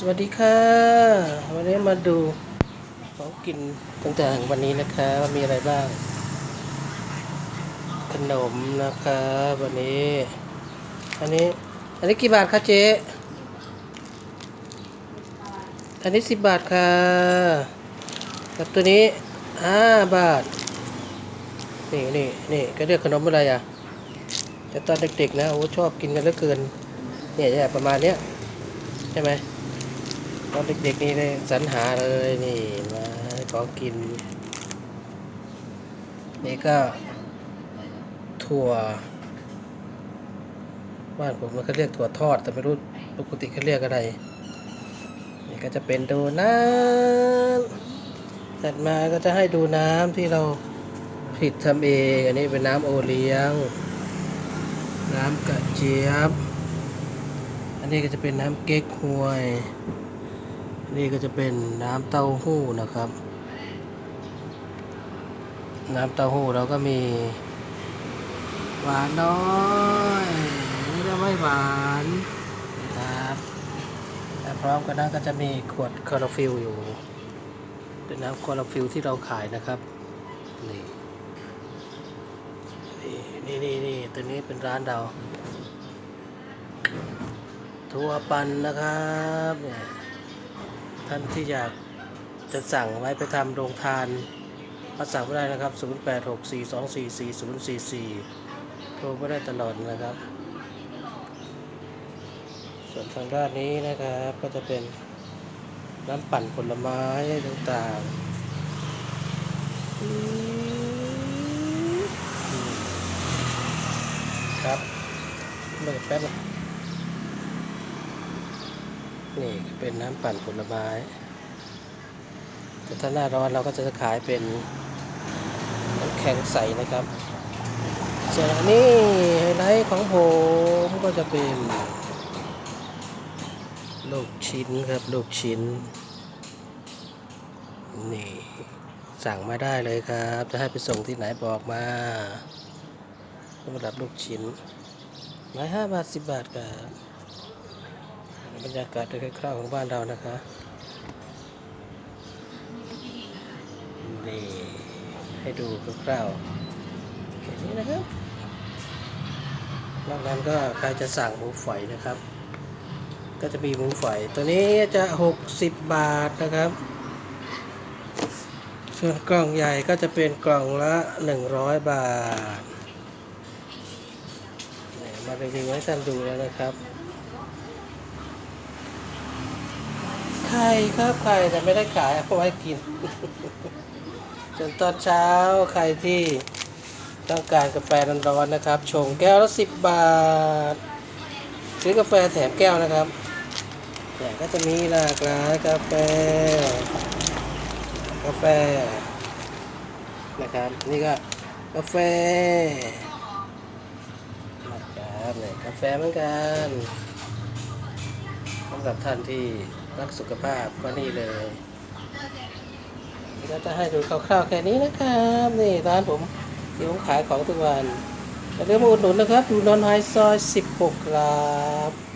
สวัสดีค่ะ วันนี้มาดูของกินต่างๆวันนี้นะคะว่ามีอะไรบ้าง ขนมนะคะวันนี้อันนี้ อันนี้กี่บาทคะเจ๊อันนี้สิบบาทค่ะกับตัวนี้ห้าบาท นี่นี่นี่ก็เรียกขนมอะไรอะแต่ตอนเด็กๆนะโอ้ชอบกินกันเหลือเกินเนี่ยเนี่ยประมาณเนี้ยใช่ไหม ตอนเด็กๆนี่เลยสรรหาเลยนี่มาของกิน นี่ก็ ถั่ว บ้านผมมันก็เรียกถั่วทอด แต่ไม่รู้ปกติเขาเรียกอะไร นี่ก็จะเป็นโดนัทถัดมาก็จะให้ดูน้ำที่เราผิดทำเอง อันนี้เป็นน้ำโอเลี้ยง น้ำกระเจี๊ยบ อันนี้ก็จะเป็นน้ำเก๊กฮวย นี่ก็จะเป็นน้ำเต้าหู้นะครับ น้ำเต้าหู้เราก็มี หวานน้อยนี่ก็ไม่หวานนะครับแต่พร้อมกันนั้นก็จะมีขวดคาราฟิลอยู่ เป็นน้ำคาราฟิลที่เราขายนะครับนี่นี่นี่นี่นี่ตัวนี้เป็นร้านเราทัวปันนะครับเนี่ย ท่านที่อยากจะสั่งไว้ไปทำโรงทานมาสั่งไม่ได้นะครับ 0864244044 โทรไม่ได้ตลอดนะครับ ส่วนทางด้านนี้นะครับก็จะเป็นน้ำปั่นผลไม้ต่างๆ ครับเมื่แป๊บนึง นี่เป็นน้ำปั่นผลไม้ แต่ถ้าหน้าร้อนเราก็จะขายเป็นน้ำแข็งใสนะครับ ส่วนอันนี้ไฮไลท์ของผมก็จะเป็นลูกชิ้นครับลูกชิ้น นี่สั่งมาได้เลยครับ จะให้ไปส่งที่ไหนบอกมาสำหรับลูกชิ้นไม้ห้าบาทสิบบาทครับ บรรยากาศโดยคร่าวๆของบ้านเรานะคะนี่ให้ดูคร่าวๆแค่นี้นะครับนอกนั้นก็ใครจะสั่งหมูฝอยนะครับ ก็จะมีหมูฝอยตัวนี้จะ 60 บาทนะครับ ส่วนกล่องใหญ่ก็จะเป็นกล่องละ 100 บาทนี่มารีวิวให้ท่านดูแล้วนะครับ ไข่ครับไข่แต่ไม่ได้ขายเอาไว้กิน จนตอนเช้าใครที่ต้องการกาแฟร้อนๆนะครับ ชงแก้วละสิบบาท ซื้อกาแฟแถมแก้วนะครับเนี่ยก็จะมีหลากหลายกาแฟ กาแฟนะครับ นี่ก็กาแฟนะครับเนี่ยกาแฟเหมือนกันสำหรับท่านที่ รักสุขภาพก็นี่เลยก็จะให้ดูคร่าวๆแค่นี้นะครับ นี่ร้านผมที่ผมขายของทุกวันอย่าลืมมาอุดหนุนนะครับดูนอนไฮซอย 16 ครับ